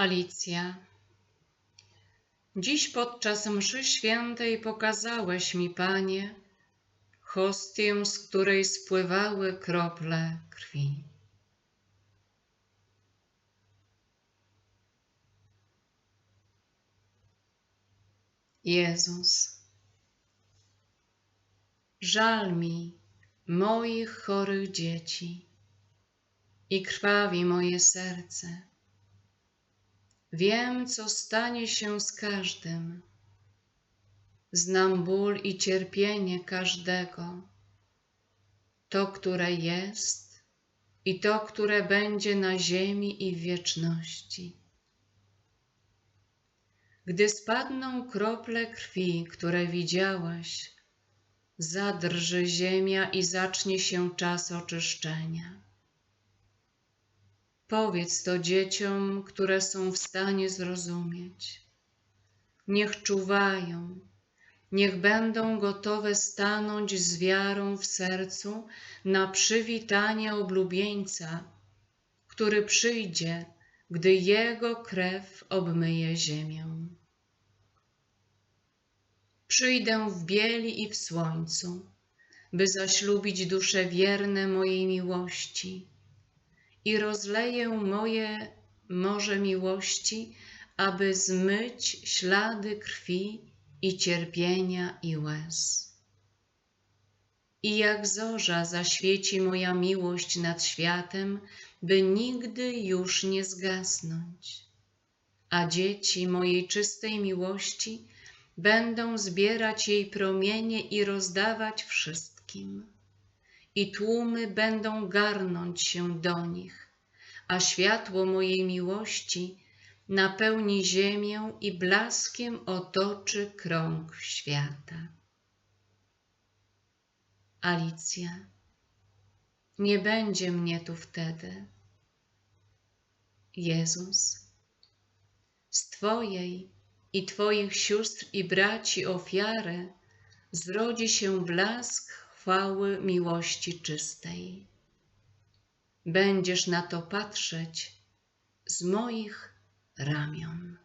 Alicja. Dziś podczas mszy świętej pokazałeś mi, Panie, hostię, z której spływały krople krwi. Jezus, żal mi moich chorych dzieci i krwawi moje serce Wiem, co stanie się z każdym. Znam ból i cierpienie każdego. To, które jest i to, które będzie na ziemi i w wieczności. Gdy spadną krople krwi, które widziałaś, zadrży ziemia i zacznie się czas oczyszczenia. Powiedz to dzieciom, które są w stanie zrozumieć. Niech czuwają, niech będą gotowe stanąć z wiarą w sercu na przywitanie oblubieńca, który przyjdzie, gdy jego krew obmyje ziemię. Przyjdę w bieli i w słońcu, by zaślubić dusze wierne mojej miłości i rozleję moje morze miłości, aby zmyć ślady krwi i cierpienia i łez. I jak zorza zaświeci moja miłość nad światem, by nigdy już nie zgasnąć. A dzieci mojej czystej miłości będą zbierać jej promienie i rozdawać wszystkim i tłumy będą garnąć się do nich, a światło mojej miłości napełni ziemię i blaskiem otoczy krąg świata. Alicja, nie będzie mnie tu wtedy. Jezus, z Twojej i Twoich sióstr i braci ofiary zrodzi się blask chwały miłości czystej. Będziesz na to patrzeć z moich ramion.